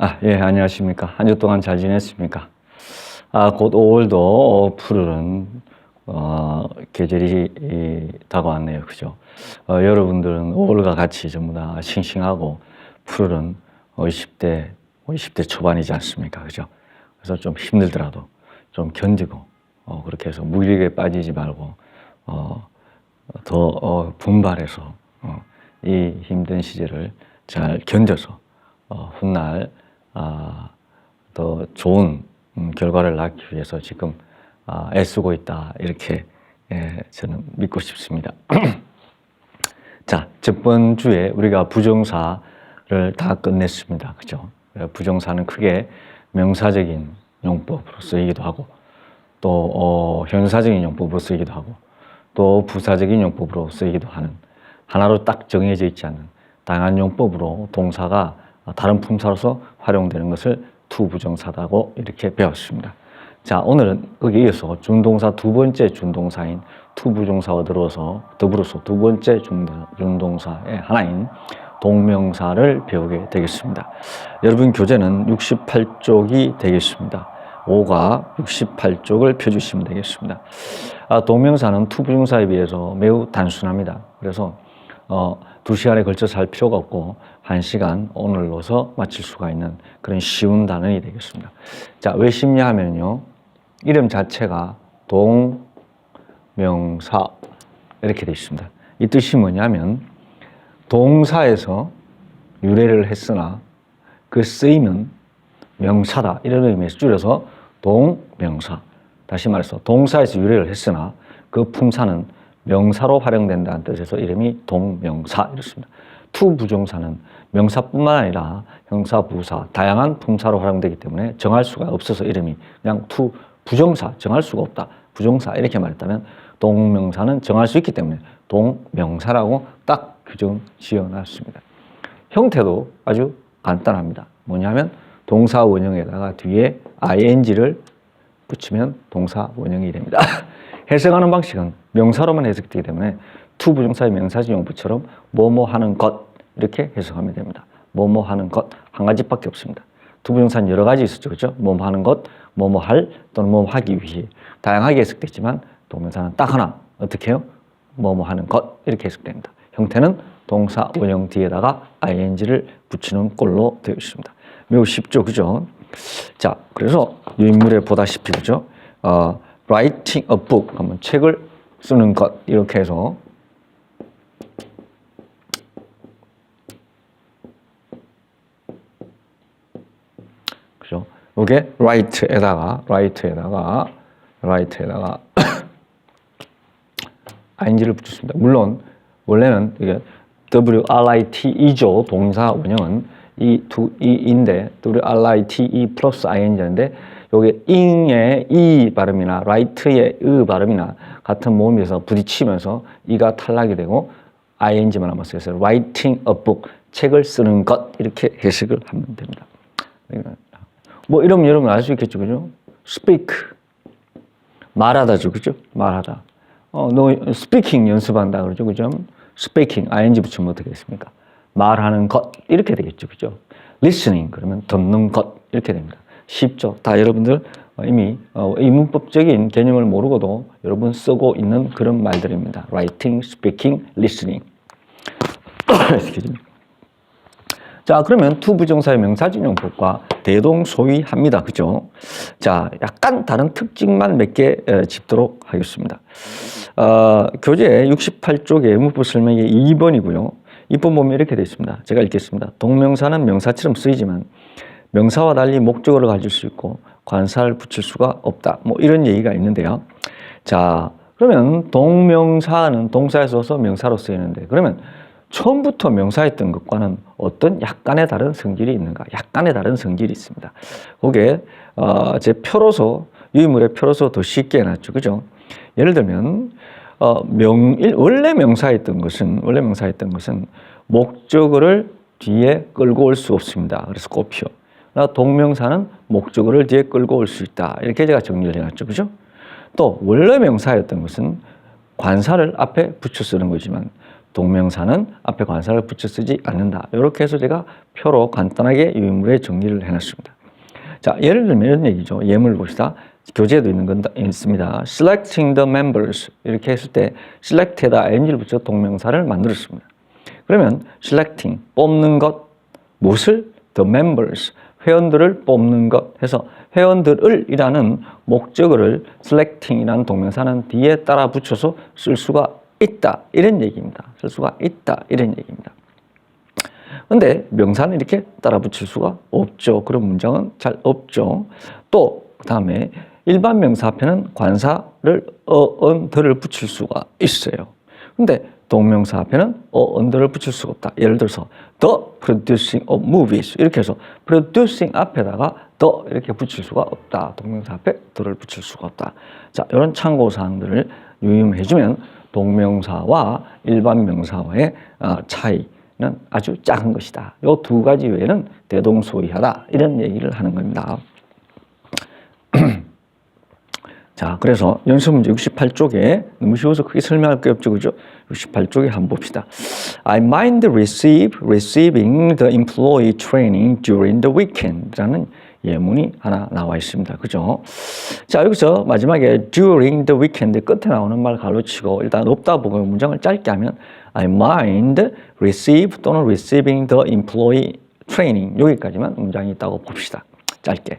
아, 예, 안녕하십니까. 한 주 동안 잘 지냈습니까? 아, 곧 5월도 푸르른, 어, 계절이 이, 다가왔네요. 그죠? 어, 여러분들은 5월과 같이 전부 다 싱싱하고 푸르른 20대, 20대 초반이지 않습니까? 그죠? 그래서 좀 힘들더라도 좀 견디고, 어, 그렇게 해서 무리에 빠지지 말고, 어, 더 어, 분발해서 어, 이 힘든 시절을 잘 견뎌서 어, 훗날 아, 더 좋은 음, 결과를 낳기 위해서 지금 아, 애쓰고 있다 이렇게 예, 저는 믿고 싶습니다. 자, 저번 주에 우리가 부정사를 다 끝냈습니다. 그죠? 부정사는 크게 명사적인 용법으로 쓰이기도 하고 또 어, 현사적인 용법으로 쓰이기도 하고 또 부사적인 용법으로 쓰이기도 하는 하나로 딱 정해져 있지 않은 다양한 용법으로 동사가 다른 품사로서 활용되는 것을 투부정사다고 이렇게 배웠습니다. 자, 오늘은 거기에 이어서 준동사 두 번째 준동사인 투부정사와 더불어서, 더불어서 두 번째 준동사의 하나인 동명사를 배우게 되겠습니다. 여러분 교재는 68쪽이 되겠습니다. 5가 68쪽을 펴주시면 되겠습니다. 아, 동명사는 투부정사에 비해서 매우 단순합니다. 그래서 어, 두 시간에 걸쳐서 할 필요가 없고 한 시간 오늘로서 마칠 수가 있는 그런 쉬운 단어이 되겠습니다. 자, 왜 쉽냐 하면요. 이름 자체가 동명사 이렇게 되어 있습니다. 이 뜻이 뭐냐면 동사에서 유래를 했으나 그 쓰임은 명사다 이런 의미에서 줄여서 동명사 다시 말해서 동사에서 유래를 했으나 그 품사는 명사로 활용된다는 뜻에서 이름이 동명사 이렇습니다. 투부정사는 명사뿐만 아니라 형사, 부사, 다양한 품사로 활용되기 때문에 정할 수가 없어서 이름이 그냥 투 부정사 정할 수가 없다. 부정사 이렇게 말했다면 동명사는 정할 수 있기 때문에 동명사라고 딱 규정 지어놨습니다. 형태도 아주 간단합니다. 뭐냐면 동사 원형에다가 뒤에 ing를 붙이면 동사 원형이 됩니다. 해석하는 방식은 명사로만 해석되기 때문에 투 부정사의 명사지 용법처럼 뭐뭐 하는 것 이렇게 해석하면 됩니다. 뭐뭐 하는 것 한 가지밖에 없습니다. 투 부정사는 여러 가지 있었죠. 그렇죠? 뭐뭐 하는 것, 뭐뭐 할 또는 뭐뭐 하기 위해 다양하게 해석되지만 동명사는 딱 하나 어떻게 해요? 뭐뭐 하는 것 이렇게 해석됩니다. 형태는 동사 원형 뒤에다가 ing를 붙이는 꼴로 되어 있습니다. 매우 쉽죠. 그죠? 자, 그래서 이 인물에 보다시피 그죠? 어, writing a book 하면 책을 쓰는 것 이렇게 해서 그죠? 이게 write에다가 write에다가 write에다가 ing를 붙였습니다. 물론 원래는 이게 WRITE죠. 동사 원형은 이두 이인데 WRITE 플러스 ing인데 요게 ing의 이 발음이나 right의 으 발음이나 같은 모음에서 부딪히면서 이가 탈락이 되고 ing만 남았어요. 그래서 writing a book 책을 쓰는 것 이렇게 해석을 하면 됩니다. 뭐 이러면 여러분 알 수 있겠죠, 그죠? speak 말하다죠, 그죠? 말하다. 어, 너 speaking 연습한다 그러죠, 그죠? speaking ing 붙이면 어떻게 됐습니까? 말하는 것 이렇게 되겠죠, 그죠? listening 그러면 듣는 것 이렇게 됩니다. 쉽죠. 다 여러분들 이미 이 문법적인 개념을 모르고도 여러분 쓰고 있는 그런 말들입니다. writing, speaking, listening. 자, 그러면 투부정사의 명사진 용법과 대동소이합니다. 그죠? 자, 약간 다른 특징만 몇 개 짚도록 하겠습니다. 어, 교재 68쪽에 문법 설명이 2번이고요. 2번 보면 이렇게 되어 있습니다. 제가 읽겠습니다. 동명사는 명사처럼 쓰이지만 명사와 달리 목적어를 가질 수 있고 관사를 붙일 수가 없다. 뭐 이런 얘기가 있는데요. 자, 그러면 동명사는 동사에서 서 명사로 쓰이는데 그러면 처음부터 명사했던 것과는 어떤 약간의 다른 성질이 있는가? 약간의 다른 성질이 있습니다. 그게 어, 제 표로서 유물의 표로서 더 쉽게 해놨죠. 그죠? 예를 들면 어, 명 원래 명사했던 것은 원래 명사했던 것은 목적어를 뒤에 끌고 올 수 없습니다. 그래서 꼽혀. 동명사는 목적어를 뒤에 끌고 올 수 있다. 이렇게 제가 정리를 해놨죠. 그죠? 또 원래 명사였던 것은 관사를 앞에 붙여 쓰는 거지만 동명사는 앞에 관사를 붙여 쓰지 않는다. 이렇게 해서 제가 표로 간단하게 유인물의 정리를 해놨습니다. 자, 예를 들면 이런 얘기죠. 예문을 봅시다. 교재에도 있는 건 있습니다. selecting the members 이렇게 했을 때 select에다 ing를 붙여 동명사를 만들었습니다. 그러면 selecting 뽑는 것 무엇을 the members 회원들을 뽑는 것 해서 회원들을이라는 목적어를 selecting이라는 동명사는 뒤에 따라 붙여서 쓸 수가 있다 이런 얘기입니다. 쓸 수가 있다 이런 얘기입니다. 근데 명사는 이렇게 따라 붙일 수가 없죠. 그런 문장은 잘 없죠. 또 그다음에 일반 명사 앞에는 관사를 어언들을 붙일 수가 있어요. 근데 동명사 앞에는 어언들을 붙일 수가 없다. 예를 들어서 the producing of movies 이렇게 해서 producing 앞에다가 the 이렇게 붙일 수가 없다. 동명사 앞에 the를 붙일 수가 없다. 자, 이런 참고 사항들을 유념해 주면 동명사와 일반 명사와의 어, 차이는 아주 작은 것이다. 이 두 가지 외에는 대동소이하다. 이런 얘기를 하는 겁니다. 자, 그래서 연습 문제 68쪽에 너무 쉬워서 크게 설명할 게 없죠. 그죠? 68쪽에 한번 봅시다. I mind receive, receiving the employee training during the weekend 라는 예문이 하나 나와 있습니다. 그죠? 자, 여기서 마지막에 during the weekend 끝에 나오는 말 가로치고 일단 없다 보고 문장을 짧게 하면 I mind receive 또는 receiving the employee training 여기까지만 문장이 있다고 봅시다. 짧게.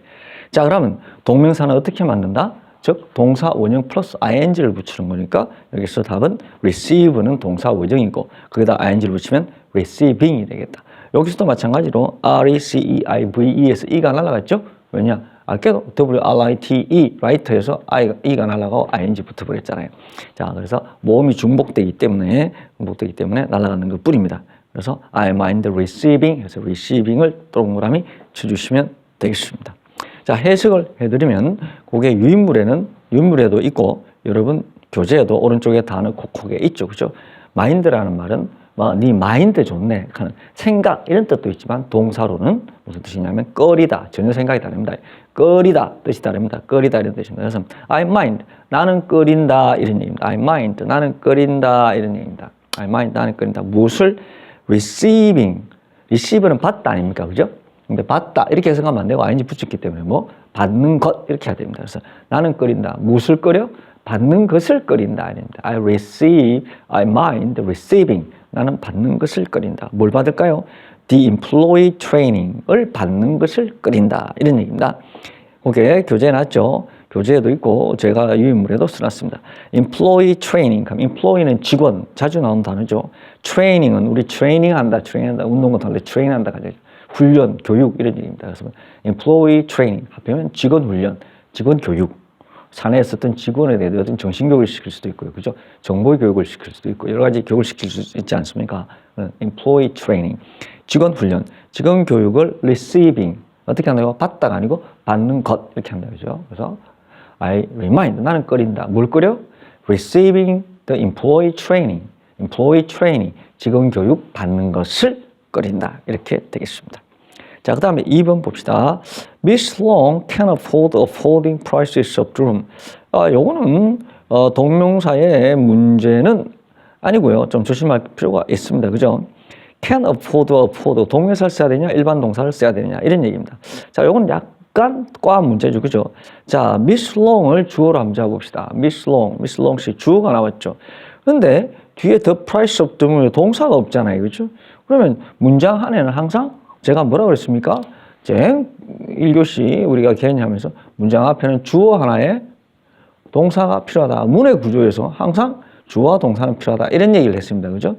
자, 그러면 동명사는 어떻게 만든다? 즉 동사 원형 플러스 ing를 붙이는 거니까 여기서 답은 receive는 동사 원형이고 거기다 ing를 붙이면 receiving이 되겠다. 여기서도 마찬가지로 R-E-C-E-I-V-E에서 E가 날아갔죠? 왜냐? 아까도 W-R-I-T-E, 라이터에서 I, E가 날아가고 ing 붙어 버렸잖아요. 자, 그래서 모음이 중복되기 때문에, 중복되기 때문에 날아가는 것 뿐입니다. 그래서 I mind receiving 해서 receiving을 동그라미 쳐주시면 되겠습니다. 자, 해석을 해드리면 그게 유인물에는 유인물에도 있고 여러분 교재에도 오른쪽에 단어 콕콕에 있죠. 그죠? 마인드라는 말은 뭐, 네 마인드 좋네 하는 생각 이런 뜻도 있지만 동사로는 무슨 뜻이냐면 꺼리다 전혀 생각이 다릅니다. 꺼리다 뜻이 다릅니다. 꺼리다 이런 뜻입니다. 그래서 I mind 나는 꺼린다 이런 얘기입니다. I mind 나는 꺼린다 이런 얘기입니다. I mind 나는 꺼린다 무엇을 receiving receive는 받다 아닙니까 그죠? 근데 받다 이렇게 생각하면 안 되고 ing 붙였기 때문에 뭐 받는 것 이렇게 해야 됩니다. 그래서 나는 끓인다. 무엇을 끓여? 받는 것을 끓인다 아닙니다. I receive, I mind receiving. 나는 받는 것을 끓인다. 뭘 받을까요? The employee training을 받는 것을 끓인다. 이런 얘기입니다. 그게 교재에 놨죠. 교재에도 있고 제가 유인물에도 써놨습니다. employee training, employee는 직원, 자주 나오는 단어죠. training은 우리 트레이닝한다, 트레이닝한다, 운동과 달리 트레이닝한다 가죠. 훈련, 교육 이런 얘기입니다. 그래서 employee training 합하면 직원 훈련, 직원 교육. 사내에 있었던 직원에 대해 어떤 정신교육을 시킬 수도 있고요. 그죠? 정보 교육을 시킬 수도 있고 여러 가지 교육을 시킬 수 있지 않습니까? employee training. 직원 훈련, 직원 교육을 receiving 어떻게 한다고? 받다가 아니고 받는 것 이렇게 한다 그죠? 그래서 I remind 나는 끓인다. 뭘 끓여? receiving the employee training. employee training 직원 교육 받는 것을 끓인다. 이렇게 되겠습니다. 자, 그 다음에 2번 봅시다. Miss Long can afford affording prices of room. 아, 요거는 어, 동명사의 문제는 아니고요. 좀 조심할 필요가 있습니다. 그죠? can afford, afford. 동명사를 써야 되냐, 일반 동사를 써야 되느냐, 이런 얘기입니다. 자, 요건 약간 과 문제죠. 그죠? 자, Miss Long을 주어로 한번 잡아봅시다. Miss Long, Miss Long 씨 주어가 나왔죠. 근데 뒤에 the price of the 동사가 없잖아요. 그죠? 그러면 문장 안에는 항상 제가 뭐라 그랬습니까? 제 1교시 우리가 개념 하면서 문장 앞에는 주어 하나에 동사가 필요하다. 문의 구조에서 항상 주어와 동사는 필요하다. 이런 얘기를 했습니다. 그죠?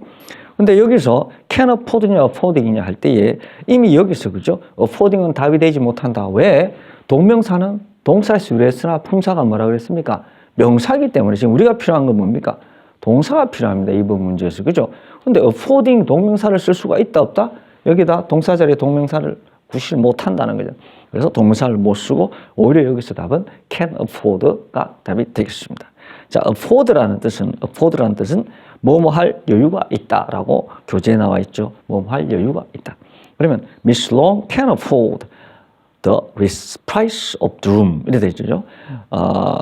근데 여기서 can afford냐 affording이냐 할 때에 이미 여기서 그죠? affording은 답이 되지 못한다. 왜? 동명사는 동사에서 유래했으나 품사가 뭐라 그랬습니까? 명사이기 때문에 지금 우리가 필요한 건 뭡니까? 동사가 필요합니다. 이번 문제에서. 그죠? 근데 affording 동명사를 쓸 수가 있다 없다? 여기다 동사 자리에 동명사를 구실 못한다는 거죠. 그래서 동명사를 못 쓰고 오히려 여기서 답은 can afford가 답이 되겠습니다. 자, afford라는 뜻은 afford라는 뜻은 뭐뭐 할 여유가 있다라고 교재에 나와 있죠. 뭐뭐 할 여유가 있다. 그러면 Miss Long can afford the price of the room 이렇게 되죠. 어,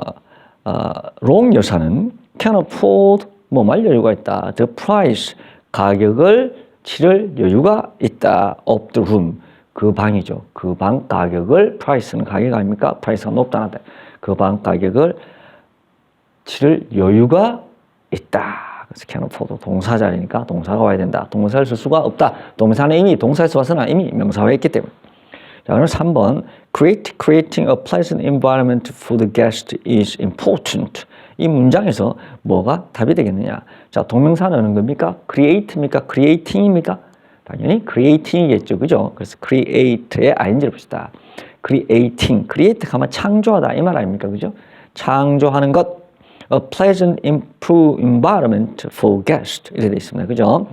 어, 롱 여사는 can afford 뭐말 여유가 있다. The price 가격을 치를 여유가 있다. the room. 그 방이죠. 그 방 가격을 price는 가격 아닙니까? price가 높다 낮다. 그방 가격을 치를 여유가 있다. 그래서 can afford 동사 자리니까 동사가 와야 된다. 동사를 쓸 수가 없다. 동사는 이미 동사에서 와서는 이미 명사화 했기 때문에. 자, 그럼 3번 create, creating a pleasant environment for the guest is important. 이 문장에서 뭐가 답이 되겠느냐? 자, 동명사는 어느 겁니까? create입니까? creating입니까? 당연히 creating이겠죠. 그죠? 그래서 create의 ing를 봅시다. creating, create 하면 창조하다 이 말 아닙니까? 그죠? 창조하는 것 a pleasant improve environment for guest 이렇게 되어 있습니다. 그죠?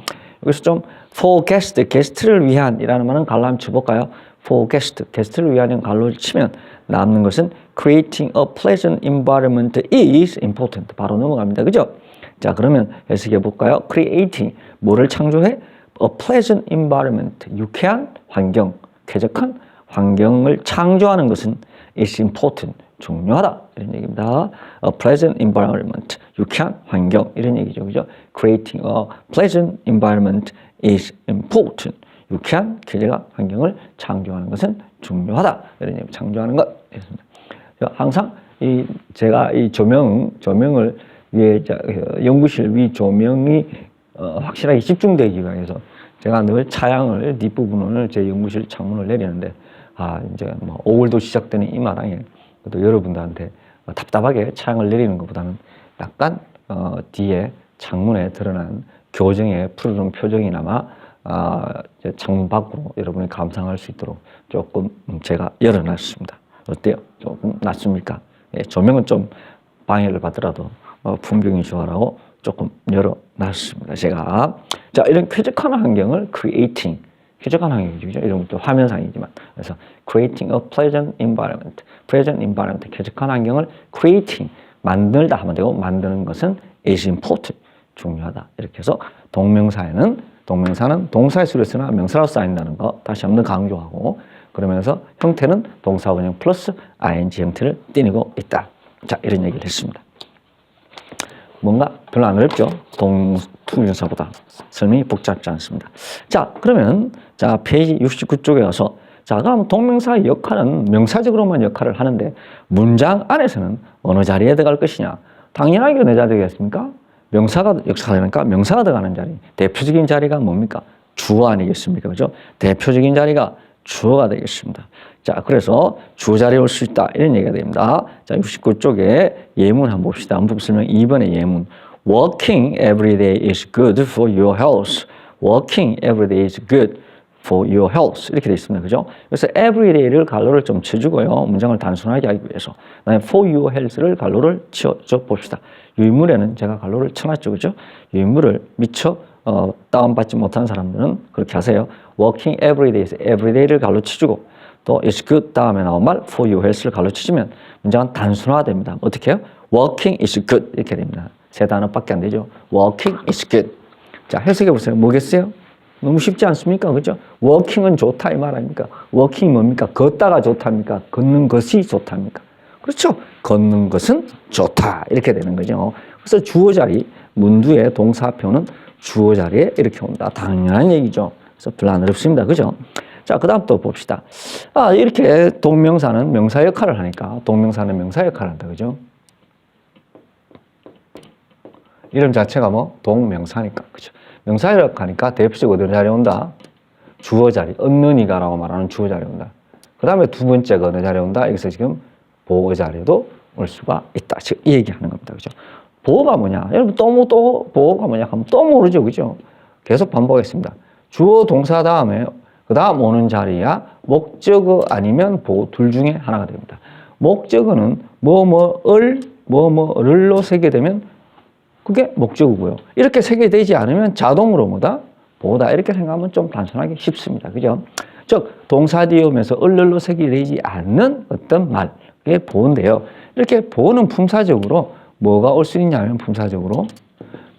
여기서 좀 for guest, 게스트를 위한이라는 말은 한번 쳐볼까요? for guest, 게스트를 위한 갈로 치면 남는 것은 creating a pleasant environment is important. 바로 넘어갑니다. 그죠? 자, 그러면 해석해 볼까요? creating, 뭐를 창조해? a pleasant environment, 유쾌한 환경, 쾌적한 환경을 창조하는 것은 is important, 중요하다. 이런 얘기입니다. a pleasant environment, 유쾌한 환경, 이런 얘기죠. 그죠? creating a pleasant environment is important. 유쾌한 쾌적한 환경을 창조하는 것은 중요하다. 이런 얘기, 창조하는 것. 이렇습니다. 항상 이 제가 이 조명 조명을 어, 연구실 위 조명이 어, 확실하게 집중되기 위해서 제가 늘 차양을 뒷부분을 제 연구실 창문을 내리는데 아 이제 뭐 5월도 시작되는 이 마당에 또 여러분들한테 어, 답답하게 차양을 내리는 것보다는 약간 어, 뒤에 창문에 드러난 교정의 푸르른 표정이나마 아, 창문 밖으로 여러분이 감상할 수 있도록 조금 제가 열어놨습니다. 어때요? 조금 낫습니까? 예, 조명은 좀 방해를 받더라도 어, 풍경이 좋아라고 조금 열어놨습니다. 제가 자 이런 쾌적한 환경을 creating 쾌적한 환경이죠. 이런 것도 화면상이지만 그래서 creating a pleasant environment, pleasant environment 쾌적한 환경을 creating 만들다 하면 되고 만드는 것은 is important 중요하다 이렇게 해서 동명사에는 동명사는 동사의 수를 쓰나 명사로 쌓인다는 거 다시 한번 강조하고 그러면서 형태는 동사 원형 플러스 ing 형태를 띠고 있다. 자 이런 얘기를 했습니다. 뭔가 별로 안 어렵죠? 동 투명사보다 설명이 복잡지 않습니다. 자 그러면 자 페이지 69쪽에 와서 자 그럼 동명사의 역할은 명사적으로만 역할을 하는데 문장 안에서는 어느 자리에 들어갈 것이냐? 당연하게 어느 자리에 되겠습니까? 명사가 역사하니까 명사가 들어가는 자리. 대표적인 자리가 뭡니까? 주어 아니겠습니까? 그죠? 대표적인 자리가 주어가 되겠습니다. 자, 그래서 주어 자리에 올 수 있다. 이런 얘기가 됩니다. 자, 69쪽에 예문 한번 봅시다. 한국 설명 2번의 예문. Walking every day is good for your health. Walking every day is good for your health. 이렇게 되어 있습니다. 그죠? 그래서 every day를 갈로를 좀 쳐주고요. 문장을 단순하게 하기 위해서. 그다음에 for your health를 갈로를 치워줘 봅시다. 유인물에는 제가 갈로를 쳐놨죠. 그죠? 유인물을 미처 어, 다운받지 못한 사람들은 그렇게 하세요. Working every day, every day를 갈로 치주고 또 is good 다음에 나온 말 for your health를 갈로 치주면 문장은 단순화됩니다. 어떻게 해요? working is good 이렇게 됩니다. 세 단어밖에 안 되죠. working is good. 자, 해석해 보세요. 뭐겠어요? 너무 쉽지 않습니까? 그죠? 워킹은 좋다 이 말 아닙니까? 워킹이 뭡니까? 걷다가 좋답니까? 걷는 것이 좋답니까? 그렇죠? 걷는 것은 좋다 이렇게 되는 거죠. 그래서 주어 자리 문두의 동사표는 주어 자리에 이렇게 온다. 당연한 얘기죠. 그래서 별로 안 어렵습니다. 그죠? 자, 그 다음 또 봅시다. 아, 이렇게 동명사는 명사 역할을 하니까 동명사는 명사 역할을 한다. 그죠? 이름 자체가 뭐 동명사니까. 그죠? 명사 역할하니까 대표적으로 어느 자리에 온다? 주어 자리, 얻는 이가라고 말하는 주어 자리에 온다. 그 다음에 두 번째가 어느 자리에 온다? 여기서 지금 보호 자리에도 올 수가 있다. 지금 이 얘기하는 겁니다. 그죠? 보호가 뭐냐? 여러분 또 뭐 또 보호가 뭐냐 하면 또 모르죠. 그죠? 계속 반복했습니다. 주어 동사 다음에 그 다음 오는 자리야 목적어 아니면 보호 둘 중에 하나가 됩니다. 목적어는 뭐뭐을 뭐뭐를로 세게 되면 그게 목적어고요. 이렇게 세게되지 않으면 자동으로 뭐다? 보다 이렇게 생각하면 좀 단순하게 쉽습니다. 그죠? 즉 동사 뒤에 오면서 을를로 세게되지 않는 어떤 말 그게 보인데요. 이렇게 보는 품사적으로 뭐가 올 수 있냐면 품사적으로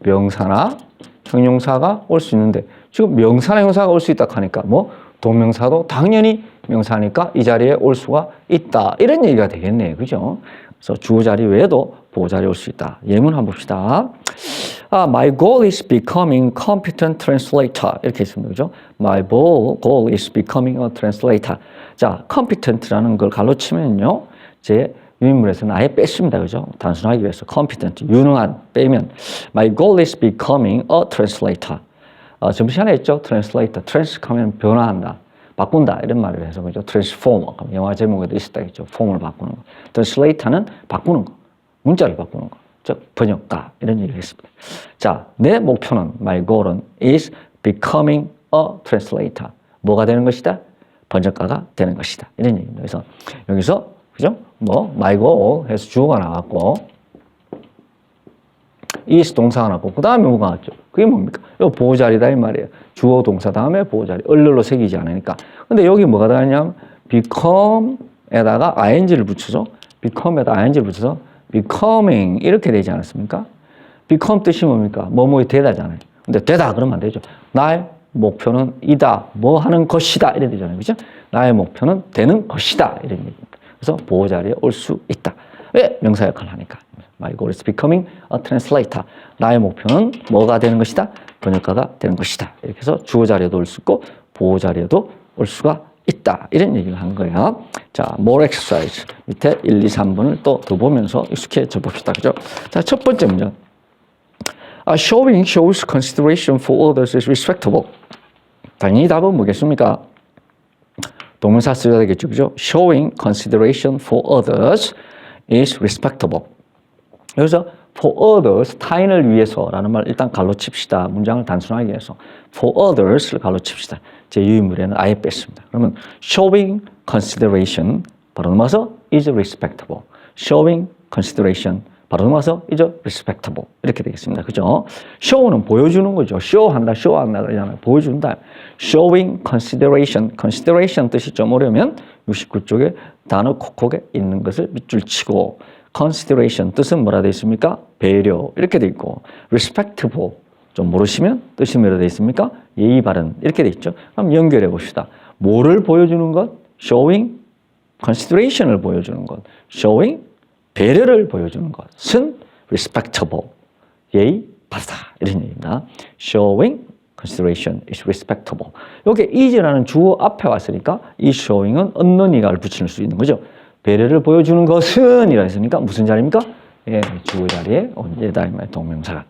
명사나 형용사가 올 수 있는데 지금 명사나 형사가 올 수 있다 하니까 뭐 동명사도 당연히 명사니까 이 자리에 올 수가 있다 이런 얘기가 되겠네요. 그죠? 그래서 주어 자리 외에도 보호 자리에 올 수 있다. 예문 한번 봅시다. 아, my goal is becoming competent translator 이렇게 있습니다. 그죠? My goal is becoming a translator. 자, competent라는 걸 갈로 치면요. 제 유인물에서는 아예 뺐습니다. 그죠? 단순하기 위해서 competent, 유능한 빼면 my goal is becoming a translator. 어, 전부 시간에 했죠? translator. trans 하면 변화한다. 바꾼다 이런 말을 해서 그죠? transform 영화 제목에도 있었다겠죠. 폼을 바꾸는 거. translator는 바꾸는 거, 문자를 바꾸는 거, 즉 번역가 이런 얘기를 했습니다. 자, 내 목표는 my goal은 is becoming a translator. 뭐가 되는 것이다? 번역가가 되는 것이다. 이런 얘기입니다. 그래서 여기서 그죠? 뭐 my goal 해서 주어가 나왔고 is 동사가 나왔고 그 다음에 뭐가 나왔죠? 그게 뭡니까? 이거 보호자리다 이 말이에요. 주어 동사 다음에 보호자리. 얼른 새기지 않으니까. 근데 여기 뭐가 들어가냐면 become에다가 ing를 붙여서 become에다 ing를 붙여서 becoming 이렇게 되지 않았습니까? become 뜻이 뭡니까? 뭐뭐에 되다잖아요. 근데 되다 그러면 안 되죠. 나의 목표는 이다. 뭐 하는 것이다. 이래 되잖아요. 그죠? 나의 목표는 되는 것이다. 이런 얘기입니다. 그래서 보호자리에 올 수 있다. 왜? 명사 역할을 하니까. My goal is becoming a translator. 나의 목표는 뭐가 되는 것이다? 번역가가 되는 것이다. 이렇게 해서 주어 자리에도 올 수 있고 보호 자리에도 올 수가 있다. 이런 얘기를 한 거예요. 자, more exercise. 밑에 1, 2, 3번을 또 더 보면서 익숙해져 봅시다. 그죠? 자, 첫 번째 문제. 아, showing shows consideration for others is respectable. 당연히 답은 뭐겠습니까? 동명사 써야 되겠죠. 그죠? showing consideration for others is respectable. 여기서 for others, 타인을 위해서라는 말 일단 갈로 칩시다. 문장을 단순하게 해서 for others를 갈로 칩시다. 제 유인물에는 아예 뺐습니다. 그러면 showing consideration 바로 넘어서 is respectable. showing consideration 바로 넘어서 is respectable. 이렇게 되겠습니다. 그죠? show는 보여주는 거죠. show한다, show한다 그러잖아요. 보여준다. showing consideration. consideration 뜻이 좀 어려우면 69쪽에 단어 콕콕에 있는 것을 밑줄 치고 consideration 뜻은 뭐라 되어 있습니까? 배려 이렇게 되어 있고 respectable 좀 모르시면 뜻이 뭐라 되어 있습니까? 예의 바른 이렇게 되어 있죠. 그럼 연결해 봅시다. 뭐를 보여주는 것? showing consideration을 보여주는 것. showing 배려를 보여주는 것은 respectable 예의 바르다 이런 얘기입니다. showing consideration is respectable. 여기 is라는 주어 앞에 왔으니까 이 showing은 얻는 이가를 붙일 수 있는 거죠. 배려를 보여주는 것은 이라 했으니까 무슨 자리입니까? 예, 주어 자리에 언제다 이말 동명사가.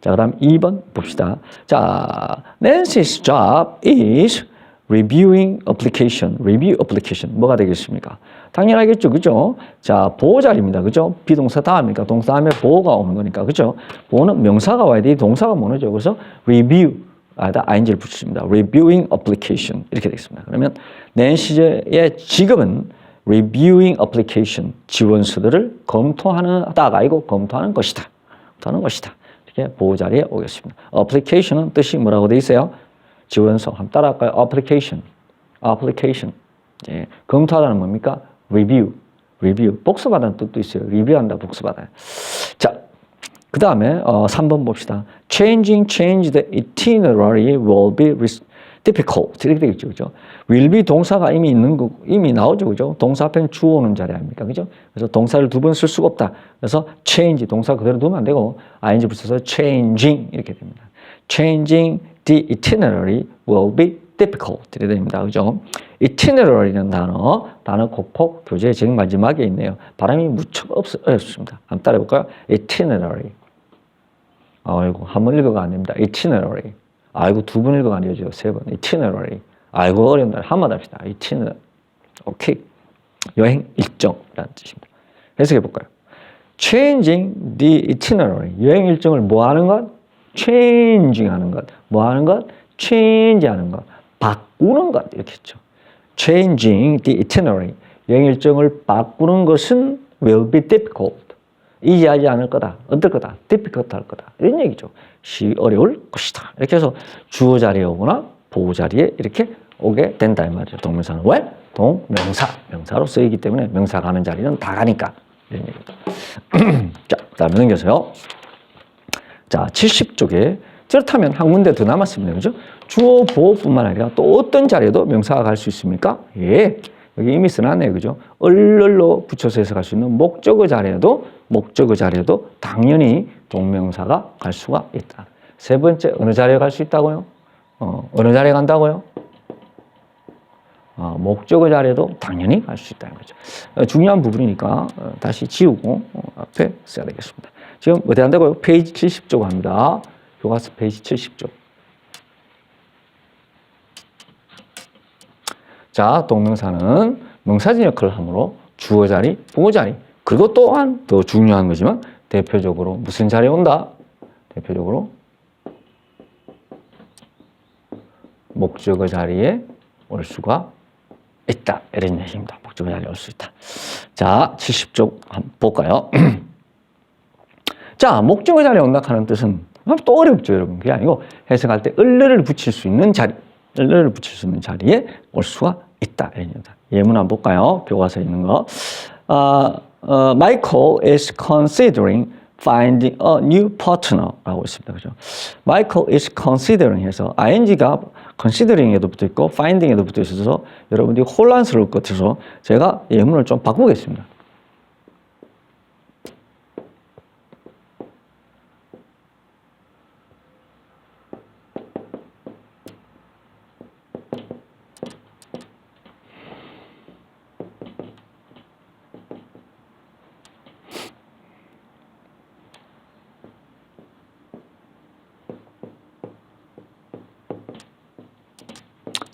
자, 그다음 2번 봅시다. 자, Nancy's job is reviewing application. review application 뭐가 되겠습니까? 당연하겠죠, 그죠? 자, 보호 자리입니다, 그죠? 비동사 다음이니까 동사 다음에 보호가 오는 거니까, 그죠? 보호는 명사가 와야 돼, 동사가 뭐죠? 그래서 review 아다 ing를 붙입니다. reviewing application 이렇게 되겠습니다. 그러면 낸시의 직업은 reviewing application 지원서들을 검토하는 다가 아니고 검토하는 것이다. 검토하는 것이다. 이렇게 보호 자리에 오겠습니다. application은 뜻이 뭐라고 돼 있어요? 지원서. 한번 따라할까요? application. application. 예, 검토하다는 뭡니까? Review. review. 복습하다는 뜻도 있어요. 리뷰한다, 복습하다. 자, 그 다음에 어, 3번 봅시다. Changing, change the itinerary will be difficult. 이렇게 되겠죠, 그죠? will be 동사가 이미 있는 거, 이미 나오죠, 그죠? 동사 앞에는 주어 오는 자리 아닙니까, 그죠? 그래서 동사를 두 번 쓸 수가 없다. 그래서 change 동사 그대로 두면 안 되고 ing 붙여서 changing 이렇게 됩니다. Changing the itinerary will be difficult. 됩니다, 그죠? itinerary는 단어, 단어 곡폭 교재 제일 마지막에 있네요. 발음이 무척 없, 어렵습니다. 한번 따라해볼까요? itinerary. 아이고, 한 번 읽어가 안 됩니다. itinerary. 아이고, 두 번 읽어가 안 되죠. 세 번. itinerary. 아이고, 어렵다. 한번 합시다. itinerary. 오케이. 여행 일정이라는 뜻입니다. 해석해 볼까요? changing the itinerary. 여행 일정을 뭐 하는 것? changing 하는 것. 뭐 하는 것? change 하는 것. 바꾸는 것. 이렇게 했죠. changing the itinerary. 여행 일정을 바꾸는 것은 will be difficult. 이해하지 않을 거다. 어떨 거다. difficult 할 거다. 이런 얘기죠. 시 어려울 것이다. 이렇게 해서 주어 자리에 오거나 보호 자리에 이렇게 오게 된다 이 말이죠. 동명사는 왜? 동명사. 명사로 쓰이기 때문에 명사 가는 자리는 다 가니까. 이런 얘기죠. 자, 그다음에 넘겨서요. 자, 70쪽에 그렇다면 한 군데 더 남았습니다. 그죠? 주어 보호뿐만 아니라 또 어떤 자리에도 명사가 갈 수 있습니까? 예. 여기 이미 써놨네요. 그죠? 얼얼로 붙여서 해석할 수 있는 목적어 자리에도 목적어 자리에도 당연히 동명사가 갈 수가 있다. 세 번째 어느 자리에 갈 수 있다고요? 어, 어느 자리에 간다고요? 어, 목적어 자리에도 당연히 갈 수 있다는 거죠. 어, 중요한 부분이니까 어, 다시 지우고 어, 앞에 써야 되겠습니다. 지금 어디 한다고요? 페이지 70쪽 합니다. 교과서 페이지 70쪽. 자, 동명사는 명사진 역할을 하므로 주어 자리, 부호 자리, 그리고 또한 더 중요한 거지만 대표적으로 무슨 자리에 온다? 대표적으로 목적어 자리에 올 수가 있다. 이런 얘기입니다. 목적어 자리에 올 수 있다. 자, 70쪽 한번 볼까요? 자, 목적어 자리에 온다 하는 뜻은 또 어렵죠, 여러분. 그게 아니고 해석할 때 을르를 붙일 수 있는 자리, 를 붙일 수 있는 자리에 올 수가 있다. 얘기입니다. 예문 한번 볼까요? 교과서에 있는 거. 아, 어, Michael is considering finding a new partner라고 있습니다. 그죠? Michael is considering 해서 ing가 considering에도 붙어 있고 finding에도 붙어 있어서 여러분들이 혼란스러울 것 같아서 제가 예문을 좀 바꾸겠습니다.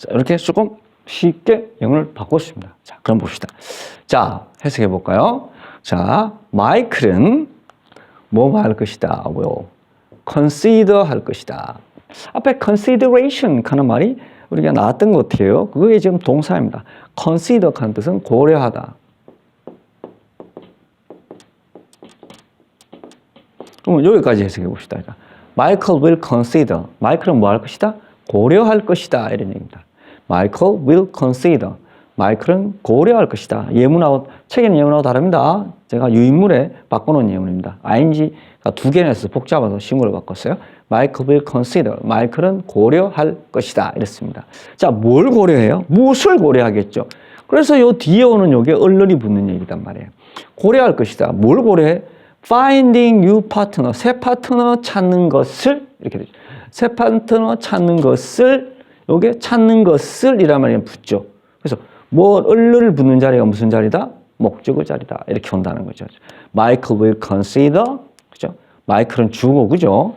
자, 이렇게 조금 쉽게 영어를 바꿨습니다. 자, 그럼 봅시다. 자, 해석해 볼까요? 자, 마이클은 뭐할 것이다. 뭐 consider 할 것이다. 앞에 consideration 하는 말이 우리가 나왔던 것 같아요. 그게 지금 동사입니다. consider 하는 뜻은 고려하다. 그럼 여기까지 해석해 봅시다. 자, Michael will consider. 마이클은 뭐 할 것이다? 고려할 것이다. 이런 얘기입니다. Michael will consider. 마이클은 고려할 것이다. 예문하고 책에는 예문하고 다릅니다. 제가 유인물에 바꿔놓은 예문입니다. ing가 두 개나 있어서 복잡해서 신구를 바꿨어요. Michael will consider. 마이클은 고려할 것이다. 이랬습니다. 자, 뭘 고려해요? 무엇을 고려하겠죠? 그래서 요 뒤에 오는 요게 얼른이 붙는 얘기단 말이에요. 고려할 것이다. 뭘 고려해? Finding new partner. 새 파트너 찾는 것을 이렇게 되죠. 새 파트너 찾는 것을 요게 찾는 것을 이란 말이 붙죠. 그래서 뭐 얼른을 붙는 자리가 무슨 자리다? 목적어 자리다. 이렇게 온다는 거죠. Michael will consider. 그죠? 마이클은 주어 그죠?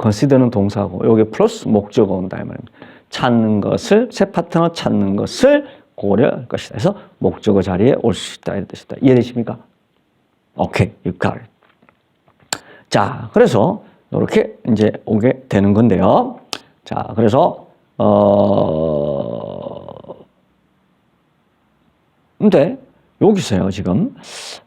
consider는 동사고 요게 플러스 목적어 온다 이 말입니다. 찾는 것을 새 파트너 찾는 것을 고려할 것이다. 그래서 목적어 자리에 올 수 있다 이런 뜻이다. 이해되십니까? 오케이, got it. 자, 그래서 이렇게 이제 오게 되는 건데요. 자, 그래서 어 근데 여기서요 지금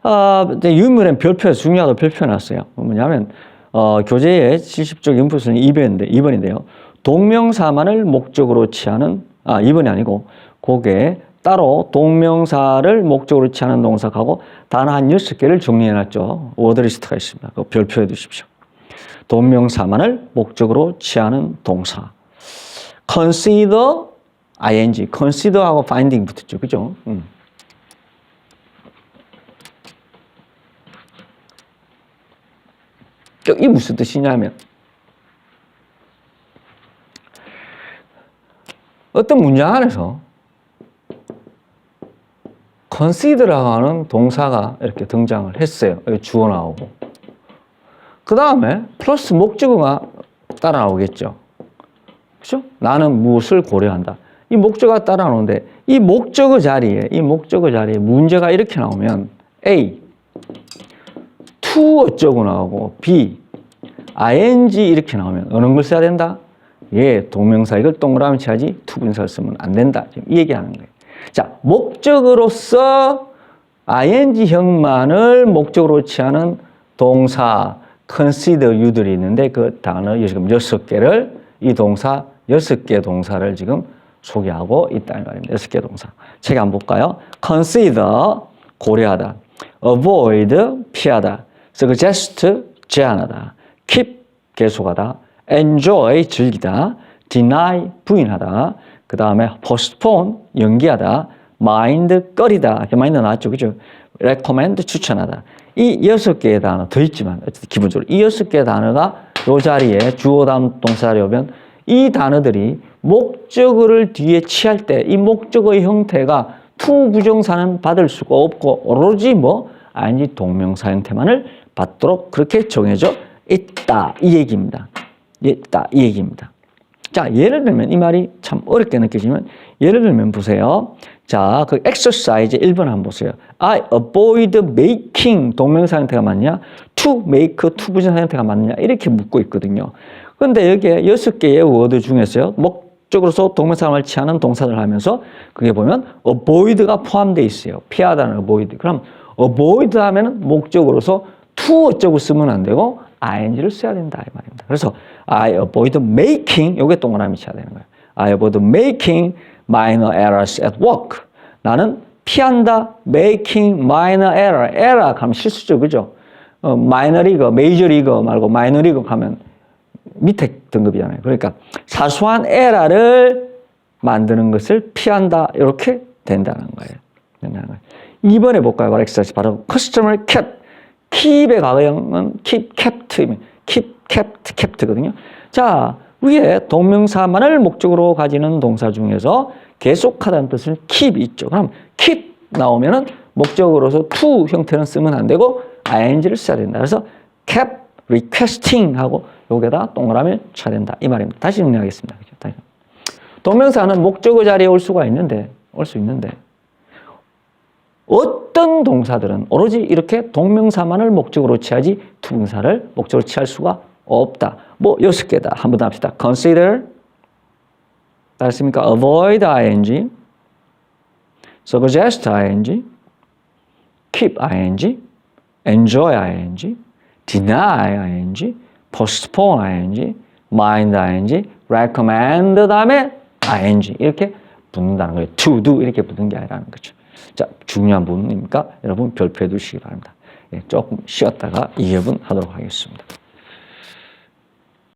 아 유인물엔 별표 중요하다 별표 놨어요. 뭐냐면 어, 교재의 70쪽 인풋은 2번인데 2번인데요. 동명사만을 목적으로 취하는 아 2번이 아니고 그게 따로 동명사를 목적으로 취하는 동사하고 단어 한 6개를 정리해 놨죠. 워드리스트가 있습니다. 그 별표해 두십시오. 동명사만을 목적으로 취하는 동사. Consider ing, consider하고 finding 붙었죠. 그죠? 음. 이 무슨 뜻이냐면 어떤 문장 안에서 consider라고 하는 동사가 이렇게 등장을 했어요. 여기 주어 나오고. 그 다음에 플러스 목적어가 따라 나오겠죠. 그죠? 나는 무엇을 고려한다. 이 목적어가 따라 나오는데 이 목적어 자리에 이 목적어 자리에 문제가 이렇게 나오면 A to 어쩌고 나오고 B ing 이렇게 나오면 어느 걸 써야 된다? 예, 동명사 이걸 동그라미 쳐야지 투분사를 쓰면 안 된다. 지금 이 얘기하는 거예요. 자, 목적으로서 ing형만을 목적으로 취하는 동사 consider you들이 있는데 그 단어 지금 여섯 개를 이 동사 여섯 개 동사를 지금 소개하고 있다는 말입니다. 여섯 개 동사. 책 한번 볼까요? consider 고려하다, avoid 피하다, suggest 제안하다, keep 계속하다, enjoy 즐기다, deny 부인하다, 그 다음에 postpone 연기하다, mind 꺼리다. mind 나왔죠. 그죠? recommend 추천하다. 이 여섯 개의 단어 더 있지만 어쨌든 기본적으로 이 여섯 개의 단어가 이 자리에 주어 다음 동사를 오면 이 단어들이 목적어를 뒤에 취할 때 이 목적어의 형태가 투 부정사는 받을 수가 없고 오로지 뭐 ing 동명사 형태만을 받도록 그렇게 정해져 있다 이 얘기입니다. 있다 이 얘기입니다. 자, 예를 들면 이 말이 참 어렵게 느껴지면 예를 들면 보세요. 자, 그 exercise 1번 한번 보세요. I avoid making 동명사 형태가 맞냐? to make to 부정사 형태가 맞냐? 이렇게 묻고 있거든요. 근데 여기에 여섯 개의 워드 중에서요. 목적으로서 동명사를 취하는 동사를 하면서 그게 보면 avoid가 포함되어 있어요. 피하다는 avoid. 그럼 avoid 하면은 목적으로서 to 어쩌고 쓰면 안 되고 ing를 써야 된다 이 말입니다. 그래서 I avoid making 요게 동그라미 쳐야 되는 거예요. I avoid making minor errors at work. 나는 피한다 making minor error. error 하면 실수죠, 그죠? 어, major 리거 말고 리거 하면 밑에 등급이잖아요. 그러니까 사소한 에러를 만드는 것을 피한다 이렇게 된다는 거예요. 된다는 거예요. 2번에 볼까요? 바로 엑서사이즈 바로 customer kept keep의 과거형은 keep kept keep kept kept거든요. 자 위에 동명사만을 목적으로 가지는 동사 중에서 계속하다는 뜻은 keep 있죠. 그럼 keep 나오면은 목적으로서 to 형태는 쓰면 안 되고 ing를 써야 된다. 그래서 kept requesting 하고 여기에다 동그라미를 쳐야 된다. 이 말입니다. 다시 정리하겠습니다. 그죠? 다시. 동명사는 목적어 자리에 올 수가 있는데 올 수 있는데 어떤 동사들은 오로지 이렇게 동명사만을 목적으로 취하지 투명사를 목적으로 취할 수가 없다. 뭐 여섯 개다. 한번 더 합시다. consider 알았습니까? avoid ing suggest ing keep ing enjoy ing deny ing postpone ing mind ing recommend 다음에 ing 이렇게 붙는다는 거예요. to do 이렇게 붙는 게 아니라는 거죠. 자, 중요한 부분이니까 여러분 별표해 두시기 바랍니다. 예, 조금 쉬었다가 2회분 하도록 하겠습니다.